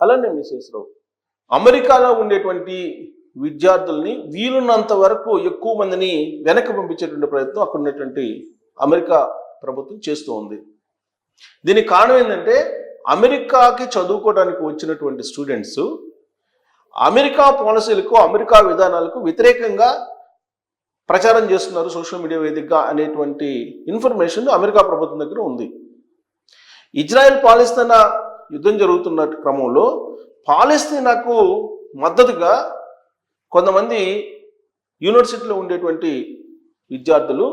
అలానే మిసేశ్వరరావు అమెరికాలో ఉండేటువంటి విద్యార్థుల్ని వీలున్నంత వరకు ఎక్కువ మందిని వెనక్కి పంపించేటువంటి ప్రయత్నం అక్కడ ఉన్నటువంటి అమెరికా ప్రభుత్వం చేస్తూ ఉంది. దీనికి కారణం ఏంటంటే అమెరికాకి చదువుకోవడానికి వచ్చినటువంటి స్టూడెంట్స్ అమెరికా పాలసీలకు అమెరికా విధానాలకు వ్యతిరేకంగా ప్రచారం చేస్తున్నారు సోషల్ మీడియా వేదికగా అనేటువంటి ఇన్ఫర్మేషన్ అమెరికా ప్రభుత్వం దగ్గర ఉంది. ఇజ్రాయెల్ పాలిస్తీనా యుద్ధం జరుగుతున్న క్రమంలో పాలస్తీనాకు మద్దతుగా కొంతమంది యూనివర్సిటీలో ఉండేటువంటి విద్యార్థులు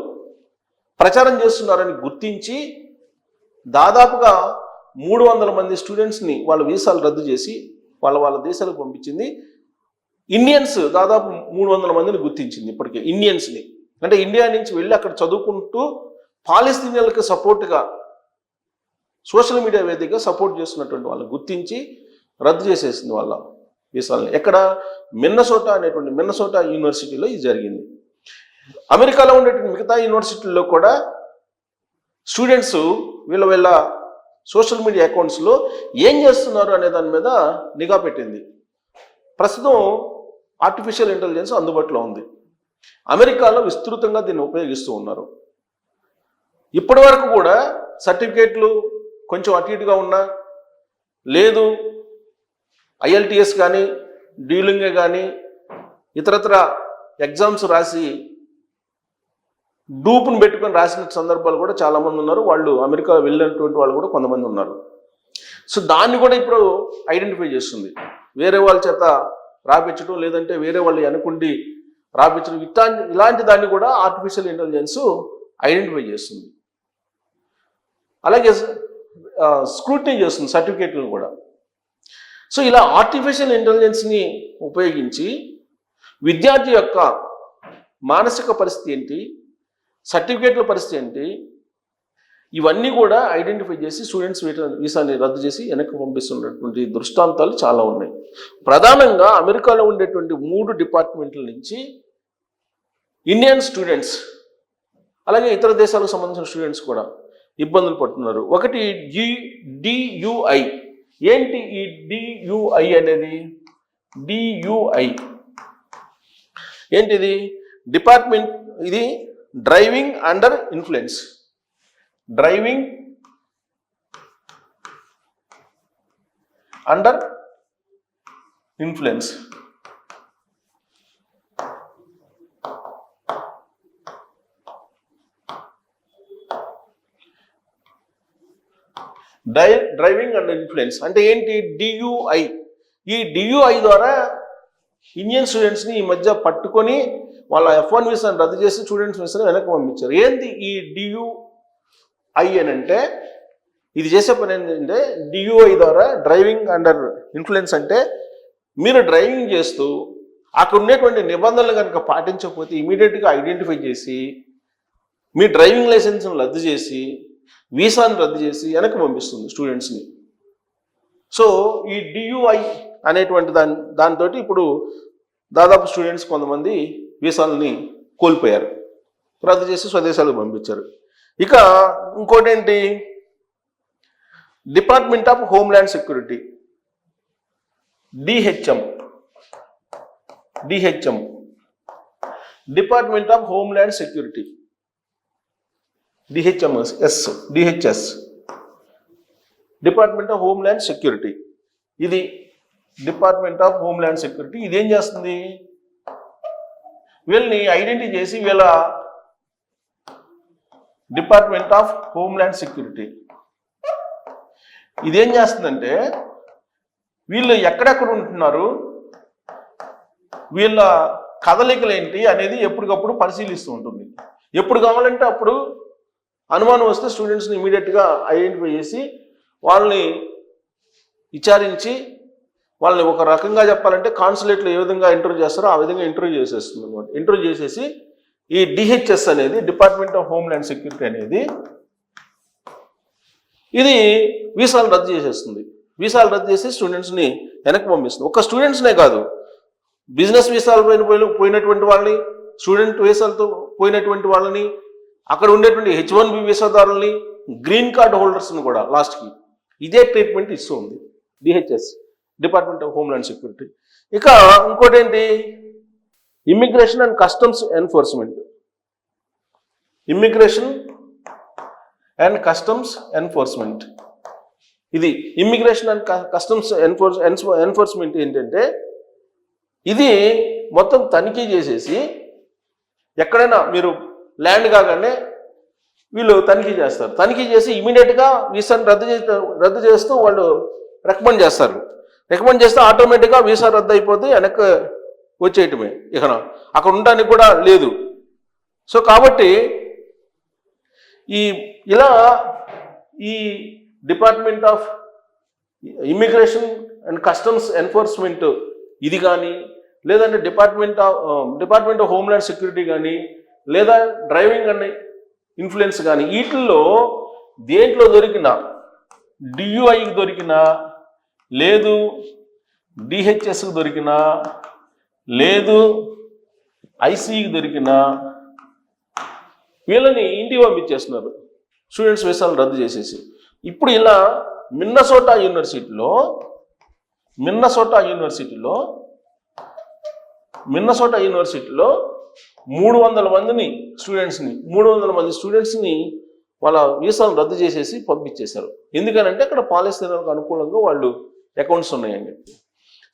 ప్రచారం చేస్తున్నారని గుర్తించి దాదాపుగా మూడు వందల మంది స్టూడెంట్స్ని వాళ్ళ వీసాలు రద్దు చేసి వాళ్ళ వాళ్ళ దేశాలకు పంపించింది. ఇండియన్స్ దాదాపు మూడు వందల మందిని గుర్తించింది ఇప్పటికే. ఇండియన్స్ని. అంటే ఇండియా నుంచి వెళ్ళి అక్కడ చదువుకుంటూ పాలస్తీనియన్లకు సపోర్ట్గా సోషల్ మీడియా వేదికగా సపోర్ట్ చేస్తున్నటువంటి వాళ్ళని గుర్తించి రద్దు చేసేసింది వాళ్ళ వీసాలని ఎక్కడ? మిన్నసోటా అనేటువంటి మిన్నసోటా యూనివర్సిటీలో ఇది జరిగింది. అమెరికాలో ఉండేటువంటి మిగతా యూనివర్సిటీల్లో కూడా స్టూడెంట్స్ వీళ్ళ వీళ్ళ సోషల్ మీడియా అకౌంట్స్లో ఏం చేస్తున్నారు అనే దాని మీద నిఘా పెట్టింది. ప్రస్తుతం ఆర్టిఫిషియల్ ఇంటెలిజెన్స్ అందుబాటులో ఉంది. అమెరికాలో విస్తృతంగా దీన్ని ఉపయోగిస్తూ ఉన్నారు. ఇప్పటి వరకు కూడా సర్టిఫికేట్లు కొంచెం అటు ఇటుగా ఉన్నా లేదు ఐఎల్టీఎస్ కానీ డీలింగే కానీ ఇతరత్ర ఎగ్జామ్స్ రాసి డూపును పెట్టుకొని రాసిన సందర్భాలు కూడా చాలామంది ఉన్నారు. వాళ్ళు అమెరికా వెళ్ళినటువంటి వాళ్ళు కూడా కొంతమంది ఉన్నారు. సో దాన్ని కూడా ఇప్పుడు ఐడెంటిఫై చేస్తుంది. వేరే వాళ్ళ చేత రాపించడం లేదంటే వేరే వాళ్ళు అనుకుండి రాపించడం ఇట్లాంటి ఇలాంటి దాన్ని కూడా ఆర్టిఫిషియల్ ఇంటెలిజెన్స్ ఐడెంటిఫై చేస్తుంది. అలాగే స్క్రూటినీ చేస్తుంది సర్టిఫికేట్లను కూడా. సో ఇలా ఆర్టిఫిషియల్ ఇంటెలిజెన్స్ని ఉపయోగించి విద్యార్థి యొక్క మానసిక పరిస్థితి ఏంటి సర్టిఫికేట్ల పరిస్థితి ఏంటి ఇవన్నీ కూడా ఐడెంటిఫై చేసి స్టూడెంట్స్ వీట- వీసాని రద్దు చేసి వెనక్కి పంపిస్తున్నటువంటి దృష్టాంతాలు చాలా ఉన్నాయి. ప్రధానంగా అమెరికాలో ఉండేటువంటి మూడు డిపార్ట్మెంట్ల నుంచి ఇండియన్ స్టూడెంట్స్ అలాగే ఇతర దేశాలకు సంబంధించిన స్టూడెంట్స్ కూడా ఇబ్బందులు పడుతున్నారు. ఒకటి జి డియుఐ ఏంటి ఈ డియుఐ అనేది? డియుఐ ఏంటిది? డిపార్ట్మెంట్ ఇది driving under influence. Driving under influence. Die driving and influence అంటే ఏంటి? డియుఐ ఈ డియుఐ ద్వారా ఇండియన్ స్టూడెంట్స్ని ఈ మధ్య పట్టుకొని వాళ్ళ ఎఫ్ వన్ వీసాను రద్దు చేసి స్టూడెంట్స్ వీసాను వెనక్కి పంపించారు. ఏంది ఈ డియుఐ అని అంటే? ఇది చేసే పని ఏంటంటే డియుఐ ద్వారా డ్రైవింగ్ అండర్ ఇన్ఫ్లుయెన్స్ అంటే మీరు డ్రైవింగ్ చేస్తూ అక్కడ ఉండేటువంటి నిబంధనలు కనుక పాటించకపోతే ఇమీడియట్గా ఐడెంటిఫై చేసి మీ డ్రైవింగ్ లైసెన్స్ని రద్దు చేసి వీసాని రద్దు చేసి వెనక్కి పంపిస్తుంది స్టూడెంట్స్ని. సో ఈ డియుఐ అనేటువంటి దాని దాంతో ఇప్పుడు దాదాపు స్టూడెంట్స్ కొంతమంది వీసాలని కోల్పోయారు. రద్దు చేసి స్వదేశాలకు పంపించారు. ఇక ఇంకోటి ఏంటి department of homeland security DHM DHM department of homeland security DHMS S DHS department of homeland security ఇది డిపార్ట్మెంట్ ఆఫ్ హోమ్ల్యాండ్ సెక్యూరిటీ ఇది ఏం చేస్తుంది? వీళ్ళని ఐడెంటిఫై చేసి వీళ్ళ డిపార్ట్మెంట్ ఆఫ్ హోమ్ల్యాండ్ సెక్యూరిటీ ఇదేం చేస్తుందంటే వీళ్ళు ఎక్కడెక్కడ ఉంటున్నారు? వీళ్ళ కదలికలు ఏంటి అనేది ఎప్పటికప్పుడు పరిశీలిస్తూ ఉంటుంది. ఎప్పుడు కావాలంటే అప్పుడు అనుమానం వస్తే స్టూడెంట్స్ని ఇమీడియట్గా ఐడెంటిఫై చేసి వాళ్ళని విచారించి వాళ్ళని ఒక రకంగా చెప్పాలంటే కాన్సులేట్లో ఏ విధంగా ఇంటర్వ్యూ చేస్తారో ఆ విధంగా ఇంటర్వ్యూ చేసేస్తుంది అనమాట. ఇంటర్వ్యూ చేసేసి ఈ డిహెచ్ఎస్ అనేది డిపార్ట్మెంట్ ఆఫ్ హోమ్ల్యాండ్ సెక్యూరిటీ అనేది ఇది వీసాలు రద్దు చేసేస్తుంది. వీసాలు రద్దు చేసి స్టూడెంట్స్ని వెనక్కి పంపిస్తుంది. ఒక స్టూడెంట్స్నే కాదు బిజినెస్ వీసాలు పోయిన పోయిన- పోయినటువంటి వాళ్ళని స్టూడెంట్ వీసాలతో పోయినటువంటి వాళ్ళని అక్కడ ఉండేటువంటి హెచ్ వన్ బి వీసాదారుల్ని గ్రీన్ కార్డ్ హోల్డర్స్ని కూడా లాస్ట్కి ఇదే ట్రీట్మెంట్ ఇస్తూ ఉంది DHS department of homeland security ఇక ఇంకోటి ఏంటి immigration and customs enforcement immigration and customs enforcement ఇది immigration and customs enforce enforcement ఏంటంటే ఇది మొత్తం తనిఖీ చేసేసి ఎక్కడైనా మీరు ల్యాండ్ కాగానే వీళ్ళు తనిఖీ చేస్తారు. తనిఖీ చేసి ఇమీడియట్గా వీసాను రద్దు చే రద్దు చేస్తూ వాళ్ళు రికమెండ్ చేస్తారు. రికమెండ్ చేస్తే ఆటోమేటిక్గా వీసా రద్దు అయిపోతే వెనక్కి వచ్చేయటమే. ఇక అక్కడ ఉండడానికి కూడా లేదు. సో కాబట్టి ఈ ఇలా ఈ department of immigration and customs enforcement ఇది కానీ లేదంటే department of department of homeland security కానీ లేదా డ్రైవింగ్ అనే ఇన్ఫ్లుయెన్స్ కానీ వీటిల్లో దేంట్లో దొరికిన డియుఐకి దొరికిన లేదు డిహెచ్ఎస్కి దొరికిన లేదు ఐసీకి దొరికిన వీళ్ళని ఇంటికి పంపించేస్తున్నారు. స్టూడెంట్స్ వీసాలు రద్దు చేసేసి. ఇప్పుడు ఇలా మిన్నసోటా యూనివర్సిటీలో మిన్నసోటా యూనివర్సిటీలో మిన్నసోటా యూనివర్సిటీలో మూడు వందల మందిని స్టూడెంట్స్ని మూడు వందల మంది స్టూడెంట్స్ని వాళ్ళ వీసాలు రద్దు చేసేసి పంపించేశారు. ఎందుకనంటే అక్కడ పాలస్తీనాలకు అనుకూలంగా వాళ్ళు అకౌంట్స్ ఉన్నాయని చెప్పి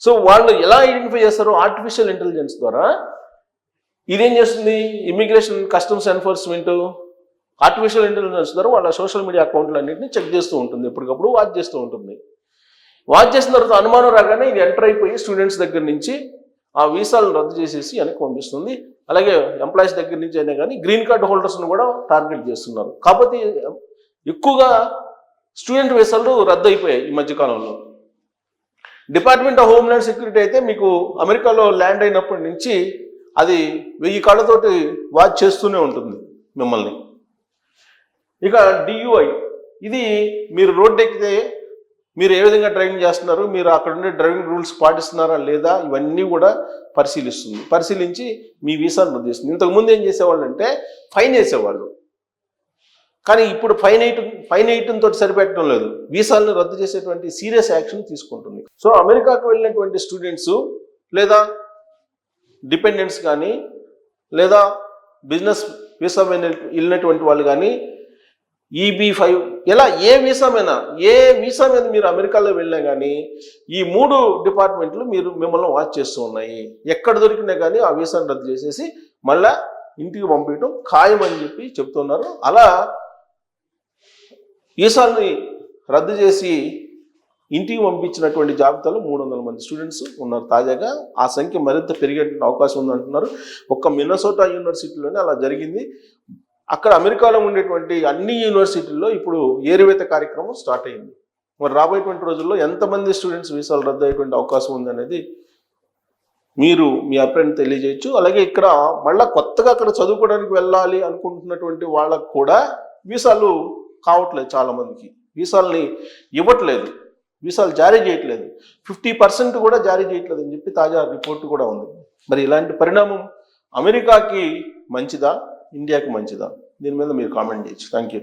సో వాళ్ళు ఎలా ఐడెంటిఫై చేస్తారు ఆర్టిఫిషియల్ ఇంటెలిజెన్స్ ద్వారా ఇదేం చేస్తుంది? Immigration customs enforcement artificial intelligence ద్వారా వాళ్ళ సోషల్ మీడియా అకౌంట్లు అన్నింటినీ చెక్ చేస్తూ ఉంటుంది. ఎప్పటికప్పుడు వాచ్ చేస్తూ ఉంటుంది. వాచ్ చేసిన తర్వాత అనుమానం రాగానే ఇది ఎంటర్ అయిపోయి స్టూడెంట్స్ దగ్గర నుంచి ఆ వీసాలను రద్దు చేసేసి వెనక్కి పంపిస్తుంది. అలాగే ఎంప్లాయీస్ దగ్గర నుంచి అయినా కానీ గ్రీన్ కార్డ్ హోల్డర్స్ను కూడా టార్గెట్ చేస్తున్నారు. కాకపోతే ఎక్కువగా స్టూడెంట్ వీసాలు రద్దు అయిపోయాయి ఈ మధ్యకాలంలో డిపార్ట్మెంట్ ఆఫ్ హోమ్లాండ్ సెక్యూరిటీ అయితే మీకు అమెరికాలో ల్యాండ్ అయినప్పటి నుంచి అది వెయ్యి కాళ్ళతోటి వాచ్ చేస్తూనే ఉంటుంది మిమ్మల్ని. ఇక డియుఐ ఇది మీరు రోడ్డు ఎక్కితే మీరు ఏ విధంగా డ్రైవింగ్ చేస్తున్నారు? మీరు అక్కడ ఉండే డ్రైవింగ్ రూల్స్ పాటిస్తున్నారా లేదా? ఇవన్నీ కూడా పరిశీలిస్తుంది. పరిశీలించి మీ వీసాను రద్దు చేస్తుంది. ఇంతకుముందు ఏం చేసేవాళ్ళు అంటే ఫైన్ వేసేవాళ్ళు. కానీ ఇప్పుడు ఫైన్ వేయటం ఫైన్ వేయటం తోటి సరిపెట్టడం లేదు. వీసాలను రద్దు చేసేటువంటి సీరియస్ యాక్షన్ తీసుకుంటుంది. సో అమెరికాకు వెళ్ళినటువంటి స్టూడెంట్స్ లేదా డిపెండెంట్స్ కానీ లేదా బిజినెస్ వీసా వెళ్ళినటువంటి వాళ్ళు కానీ ఈబీ ఫైవ్ ఇలా ఏ వీసా మీద ఏ వీసా మీద మీరు అమెరికాలో వెళ్ళినా కానీ ఈ మూడు డిపార్ట్మెంట్లు మీరు మిమ్మల్ని వాచ్ చేస్తూ ఉన్నాయి. ఎక్కడ దొరికినా కానీ ఆ వీసాను రద్దు చేసేసి మళ్ళా ఇంటికి పంపించడం ఖాయం అని చెప్పి చెప్తున్నారు. అలా వీసాల్ని రద్దు చేసి ఇంటికి పంపించినటువంటి జాబితాలో మూడు వందల మంది స్టూడెంట్స్ ఉన్నారు తాజాగా. ఆ సంఖ్య మరింత పెరిగే అవకాశం ఉంది అంటున్నారు ఒక్క మినసోటా యూనివర్సిటీలోనే అలా జరిగింది. అక్కడ అమెరికాలో ఉండేటువంటి అన్ని యూనివర్సిటీల్లో ఇప్పుడు ఏరువేత కార్యక్రమం స్టార్ట్ అయింది. మరి రాబోయేటువంటి రోజుల్లో ఎంతమంది స్టూడెంట్స్ వీసాలు రద్దు అయ్యేటువంటి అవకాశం ఉందనేది మీరు మీ అభిప్రాయం తెలియజేయచ్చు. అలాగే ఇక్కడ మళ్ళా కొత్తగా అక్కడ చదువుకోవడానికి వెళ్ళాలి అనుకుంటున్నటువంటి వాళ్ళకు కూడా వీసాలు కావట్లేదు చాలామందికి. వీసాలని ఇవ్వట్లేదు. వీసాలు జారీ చేయట్లేదు. ఫిఫ్టీ పర్సెంట్ కూడా జారీ చేయట్లేదు అని చెప్పి తాజా రిపోర్ట్ కూడా ఉంది. మరి ఇలాంటి పరిణామం అమెరికాకి మంచిదా? ఇండియాకి మంచిదా? దీని మీద మీరు కామెంట్ చేయొచ్చు. Thank you